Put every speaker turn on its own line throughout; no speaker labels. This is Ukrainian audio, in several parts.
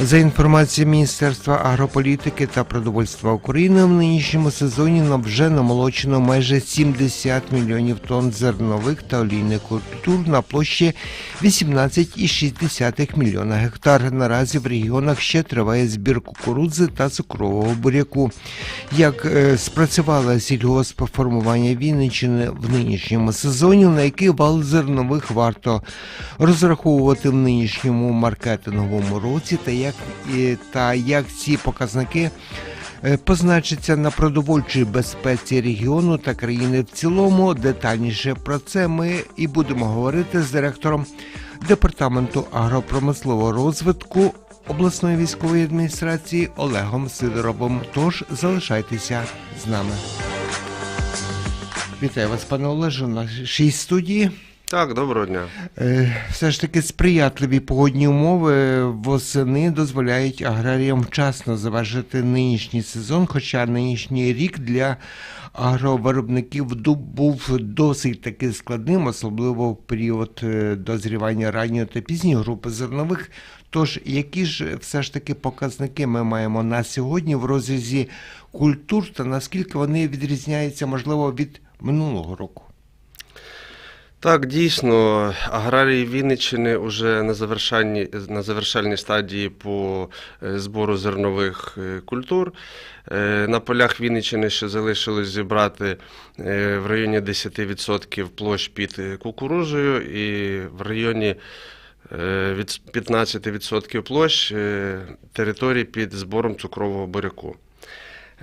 За інформацією Міністерства агрополітики та продовольства України, в нинішньому сезоні нам вже намолочено майже 70 мільйонів тонн зернових та олійних культур на площі 18,6 мільйона гектар. Наразі в регіонах ще триває збір кукурудзи та цукрового буряку. Як е, спрацювало сільгоспформування Вінниччини в нинішньому сезоні, на який вал зернових варто розраховувати в нинішньому маркетинговому році, та як і- та як ці показники. е, Позначиться на продовольчій безпеці регіону та країни в цілому. Детальніше про це ми і будемо говорити з директором департаменту агропромислового розвитку обласної військової адміністрації Олегом Сидоровим. Тож залишайтеся з нами. Вітаю вас, пане Олеже, в нашій студії.
Так, доброго дня.
Е, Все ж таки сприятливі погодні умови восени дозволяють аграріям вчасно завершити нинішній сезон, хоча нинішній рік для агровиробників ду- був досить таки складним, особливо в період е, дозрівання ранньої та пізньої групи зернових. Тож, які ж все ж таки показники ми маємо на сьогодні в розрізі культур та наскільки вони відрізняються, можливо, від минулого року?
Так, дійсно, аграрії Вінниччини вже на завершальній, на завершальній стадії по е, збору зернових е, культур. Е, На полях Вінниччини ще залишилось зібрати в районі 10% площ під кукурузою і в районі від 15% площ територій під збором цукрового буряку.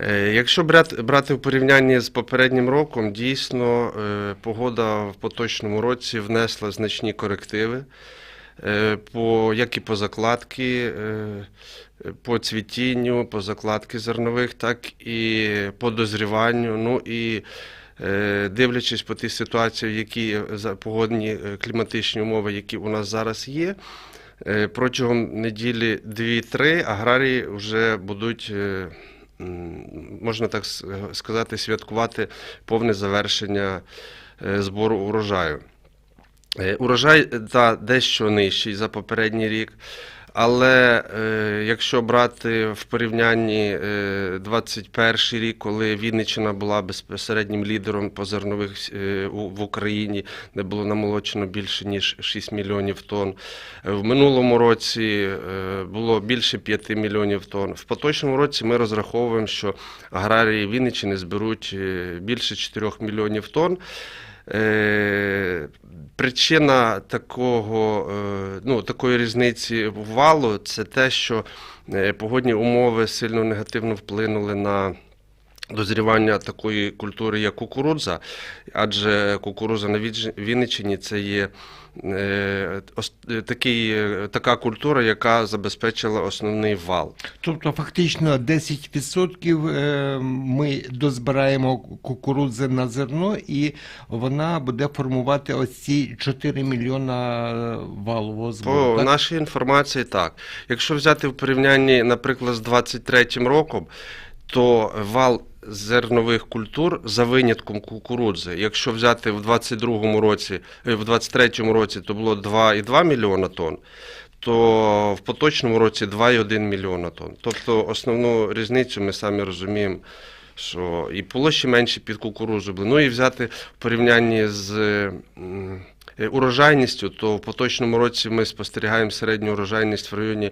Е, Якщо брати, в порівнянні з попереднім роком, дійсно е, погода в поточному році внесла значні корективи, е, по, як і по закладки, по цвітінню, по закладки зернових, так і по дозріванню. Ну і дивлячись по тій ситуації, які погодні кліматичні умови, які у нас зараз є. Протягом неділі 2-3 аграрії вже будуть можна так сказати, святкувати повне завершення е, збору урожаю. Е, Урожай е, та дещо нижчий за попередній рік. Але е, якщо брати в порівнянні е, 21 рік, коли Вінниччина була безпосереднім лідером по зернових е, в Україні, де було намолочено більше ніж 6 мільйонів тонн. Е, В минулому році е, було більше 5 мільйонів тонн. В поточному році ми розраховуємо, що аграрії Вінниччини зберуть е, більше 4 мільйонів тонн. Е, Причина такого, е, ну, такої різниці валу це те, що е, погодні умови сильно негативно вплинули на дозрівання такої культури, як кукурудза, адже кукурудза на Вінниччині це є е, такий, е, така культура, яка забезпечила основний вал.
Тобто, фактично 10% е, ми дозбираємо кукурудзи на зерно, і вона буде формувати ось ці 4 мільйона валового збору.
По
так?
нашій інформації, так. Якщо взяти в порівнянні, наприклад, з 23-м роком, то вал зернових культур за винятком кукурудзи. Якщо взяти в 22-му році, е, в 23-му році, то було 2,2 мільйона тонн. То в поточному році 2,1 мільйона тонн. Тобто основну різницю ми самі розуміємо, що і площі менші під кукурудзу були. Ну і взяти в порівнянні з урожайністю, то в поточному році ми спостерігаємо середню урожайність в районі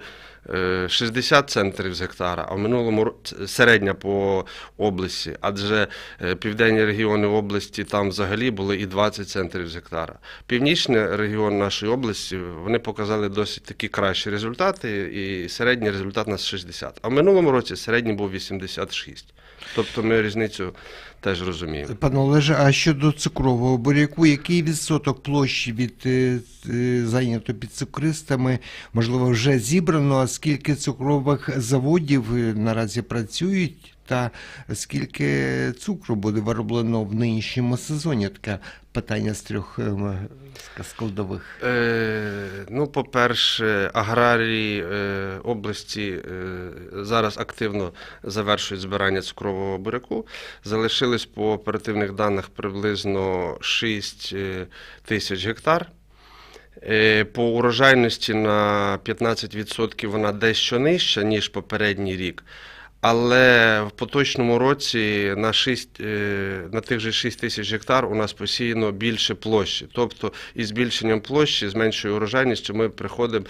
е, 60 центрів з гектара, а в минулому середня по області, адже е, південні регіони області там взагалі були і 20 центрів з гектара. Північний регіон нашої області вони показали досить такі кращі результати, і середній результат у нас 60. А в минулому році середній був 86. Тобто ми різницю теж розуміємо.
Пане Олеже, а щодо цукрового буряку, який відсоток площі від е, е, зайнято під цукристами, можливо, вже зібрано, а скільки цукрових заводів е, наразі працюють? Та скільки цукру буде вироблено в нинішньому сезоні? Таке питання з трьох ем, складових.
Е, ну, по-перше, аграрії е, області е, зараз активно завершують збирання цукрового буряку. Залишилось по оперативних даних приблизно 6 е, тисяч гектар. Е, По урожайності на 15% вона дещо нижча, ніж попередній рік. Але в поточному році на, 6, е, на тих же 6 тисяч гектар у нас посіяно більше площі. Тобто із збільшенням площі, з меншою урожайністю ми приходимо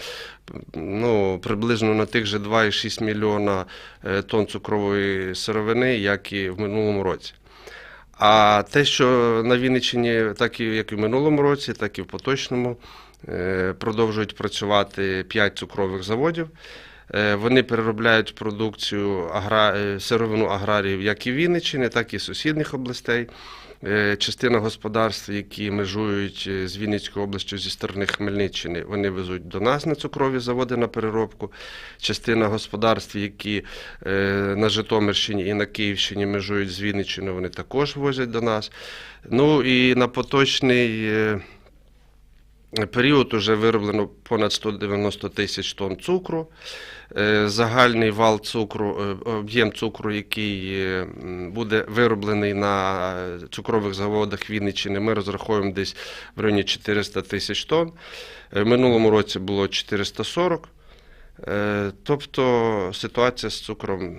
ну, приблизно на тих же 2,6 мільйона е, тонн цукрової сировини, як і в минулому році. А те, що на Вінниччині, так і як і в минулому році, так і в поточному, е, продовжують працювати 5 цукрових заводів. Е, Вони переробляють продукцію е, сировину аграріїв як і Вінниччини, так і сусідніх областей. Е, Частина господарств, які межують з Вінницькою областю зі сторони Хмельниччини, вони везуть до нас на цукрові заводи на переробку. Частина господарств, які на Житомирщині і на Київщині межують з Вінниччиною, вони також возять до нас. Ну і на поточний період вже вироблено понад 190 тисяч тонн цукру. Е, Загальний вал цукру, е, об'єм цукру, який е, буде вироблений на цукрових заводах Вінниччини, ми розраховуємо десь в районі 400 тисяч тонн. В минулому році було 440. Е, Тобто ситуація з цукром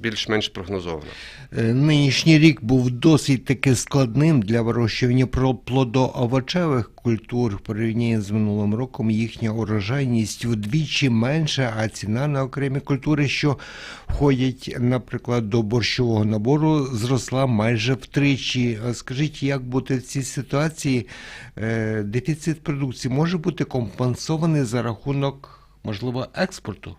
більш-менш прогнозована.
Е, Нинішній рік був досить таки складним для вирощування плодоовочевих культур. В порівнянні з минулим роком їхня урожайність вдвічі менша, а ціна на окремі культури, що входять, наприклад, до борщового набору, зросла майже втричі. Е, Скажіть, як бути в цій ситуації? Дефіцит продукції може бути компенсований за рахунок, можливо, експорту?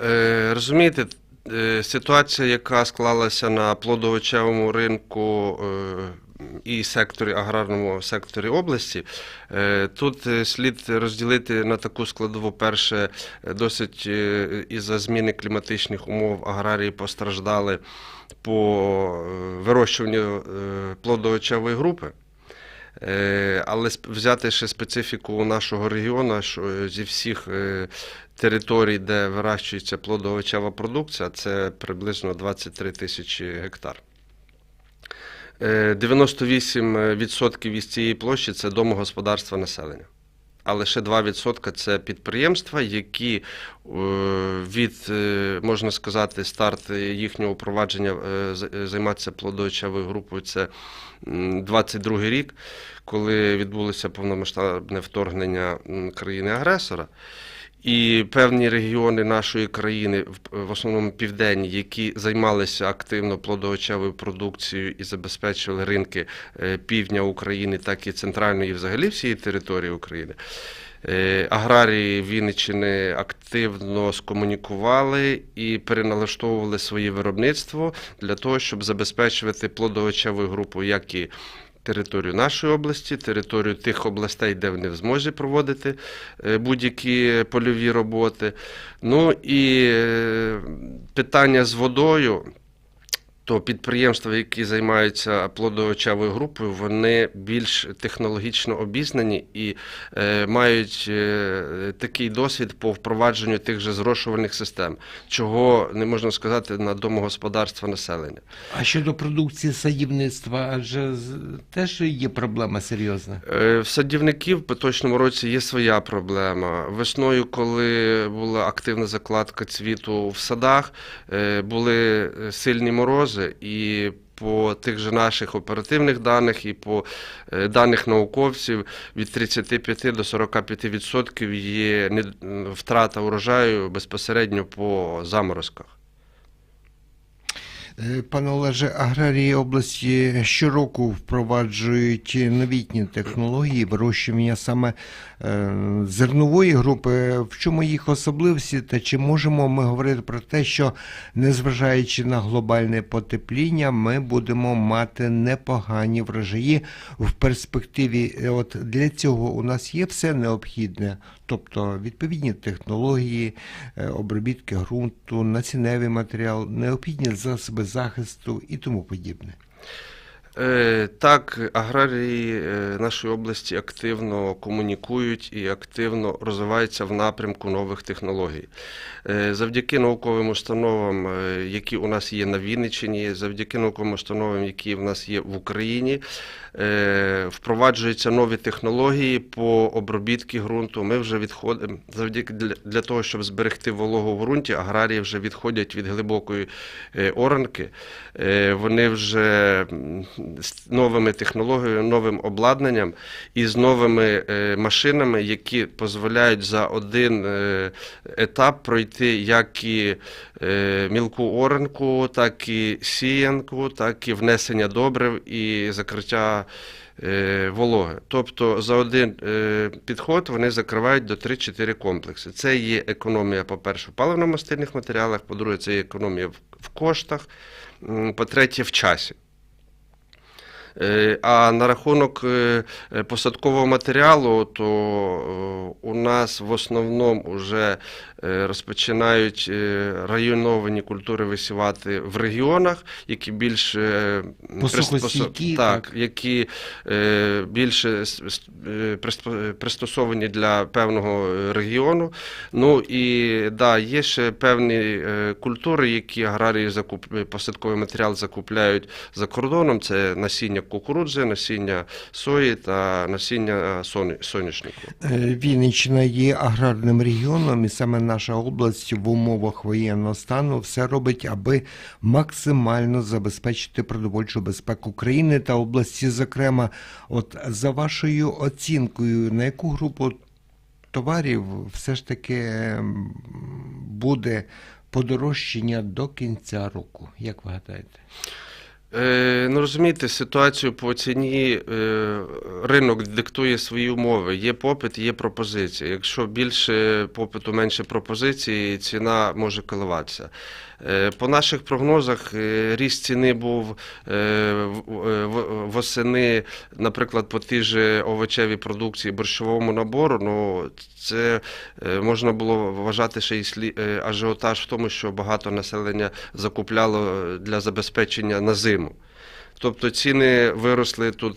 Е, Розумієте, е, ситуація, яка склалася на плодовочевому ринку е, і секторі аграрному секторі області, е, тут е, слід розділити на таку складову. Перше, досить е, із-за зміни кліматичних умов аграрії постраждали по вирощуванню плодовочевої групи. Е, Але взяти ще специфіку нашого регіону, що е, зі всіх е, територій, де вирощується плодоовочева продукція, це приблизно 23 тисячі гектар. Е, 98% із цієї площі це домогосподарства населення. А лише 2% це підприємства, які е, від, е, можна сказати, старт їхнього впровадження е, займатися плодовочевою групою це м, 22 рік, коли відбулося повномасштабне вторгнення країни-агресора. І певні регіони нашої країни, в- основному південні, які займалися активно плодоочевою продукцією і забезпечували ринки е, півдня України, так і центральної, і взагалі всієї території України. Е, Аграрії Вінниччини активно скомунікували і переналаштовували своє виробництво для того, щоб забезпечувати плодоочеву групу, як і територію нашої області, територію тих областей, де вони в змозі проводити е, будь-які польові роботи. Ну і е, питання з водою. То підприємства, які займаються плодоочевою групою, вони більш технологічно обізнані і е, мають е, такий досвід по впровадженню тих же зрошувальних систем, чого не можна сказати на домогосподарства населення.
А щодо продукції садівництва, адже теж є проблема серйозна.
Е, В садівників в поточному році є своя проблема. Весною, коли була активна закладка цвіту в садах, е, були сильні морози, і по тих же наших оперативних даних і по е, даних науковців від 35 до 45% відсотків є втрата урожаю безпосередньо по заморозках.
Е, Пане Олеже, аграрії області щороку впроваджують новітні технології вирощування саме е, зернової групи. В чому їх особливості, та чи можемо ми говорити про те, що незважаючи на глобальне потепління, ми будемо мати непогані врожаї в перспективі? Е, От для цього у нас є все необхідне, тобто відповідні технології, обробітки ґрунту, насінневий матеріал, необхідні засоби захисту і тому подібне.
Е, Так, аграрії е, нашої області активно комунікують і активно розвиваються в напрямку нових технологій. Е, Завдяки науковим установам, які у нас є на Вінниччині, завдяки науковим установам, які в нас є в Україні, впроваджуються нові технології по обробітки ґрунту. Ми вже відходимо завдяки для, того, щоб зберегти вологу в ґрунті, аграрії вже відходять від глибокої е, оранки. Е, Вони вже з новими технологіями, новим обладнанням і з новими е, машинами, які дозволяють за один е, етап пройти як і е, мілку оранку, так і сіянку, так і внесення добрив і закриття е, вологи. Тобто за один е, підход вони закривають до 3-4 комплекси. Це є економія, по-перше, в паливно-мастильних матеріалах, по-друге, це є економія в коштах, по-третє, в часі. Е, А на рахунок е, посадкового матеріалу, то е, у нас в основному вже розпочинають районовані культури висівати в регіонах, які більш е,
так.
так, які більше пристосовані для певного регіону. Ну і да, є ще певні культури, які аграрії закуп... посадковий матеріал закупляють за кордоном. Це насіння кукурудзи, насіння сої та насіння соні- соняшнику.
Е, Вінниччина є аграрним регіоном, і саме наша область в умовах воєнного стану все робить, аби максимально забезпечити продовольчу безпеку країни та області. Зокрема, от за вашою оцінкою, на яку групу товарів все ж таки ем, буде подорожчання до кінця року? Як ви гадаєте?
Е, ну розумієте, ситуацію по ціні е, ринок диктує свої умови. Є попит, є пропозиція. Якщо більше попиту, менше пропозиції, ціна може коливатися. Е, по наших прогнозах е, ріст ціни був е, восени, наприклад, по тій же овочевій продукції, борщовому набору. Ну це можна було вважати ще й ажіотаж в тому, що багато населення закупляло для забезпечення на зиму. Тобто ціни виросли тут.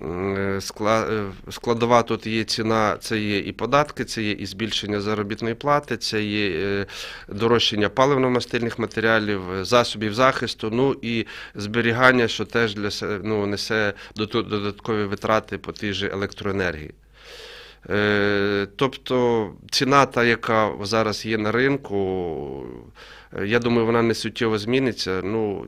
Е, е, Складова тут є ціна, це є і податки, це є і збільшення заробітної плати, це є е, дорожчання паливно-мастильних матеріалів, засобів захисту, ну і зберігання, що теж для ну, несе додаткові витрати по тій же електроенергії. Тобто ціна, та, яка зараз є на ринку, я думаю, вона не суттєво зміниться. Ну,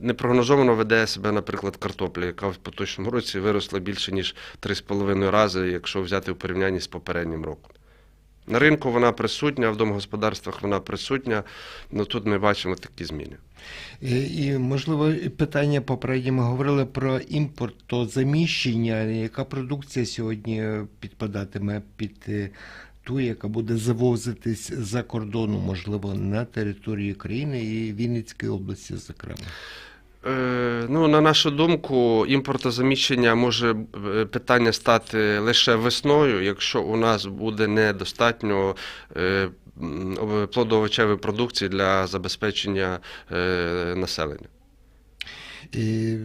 непрогнозовано веде себе, наприклад, картопля, яка в поточному році виросла більше, ніж 3,5 рази, якщо взяти в порівнянні з попереднім роком. На ринку вона присутня, в домогосподарствах вона присутня, але тут ми бачимо такі зміни.
І, і можливо, питання попередньо ми говорили про імпортозаміщення. Яка продукція сьогодні підпадатиме під е, ту, яка буде завозитись за кордону, можливо, на території країни і Вінницької області, зокрема?
Е, Ну, на нашу думку, імпортозаміщення може е, питання стати лише весною, якщо у нас буде недостатньо е, плодоовочевої продукції для забезпечення населення.
І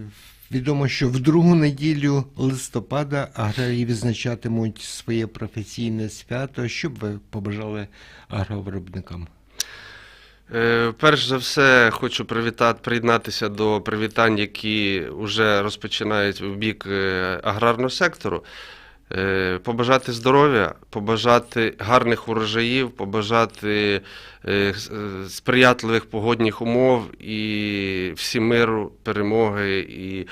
відомо, що в другу неділю листопада аграрії відзначатимуть своє професійне свято. Що б ви побажали агровиробникам?
Е, Перш за все, хочу привітати, приєднатися до привітань, які вже розпочинають в бік е, аграрного сектору. Е, Побажати здоров'я, побажати гарних урожаїв, побажати е, е, сприятливих погодних умов і всі миру, перемоги і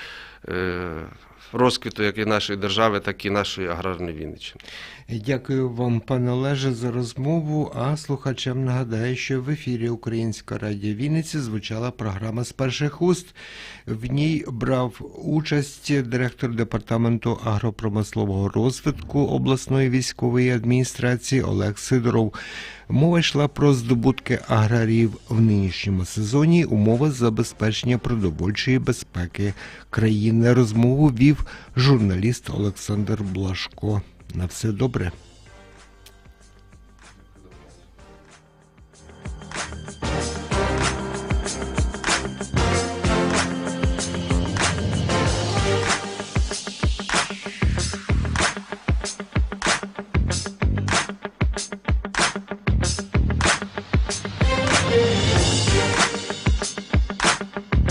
розквіту як і нашої держави, так і нашої аграрної Вінниччини.
Дякую вам, пане Олеже, за розмову. А слухачам нагадаю, що в ефірі Українського радіо Вінниці звучала програма з перших уст. В ній брав участь директор департаменту агропромислового розвитку обласної військової адміністрації Олег Сидоров. Мова йшла про здобутки аграріїв в нинішньому сезоні, умови забезпечення продовольчої безпеки країни. Розмову вів журналіст Олександр Блашко. На все добре.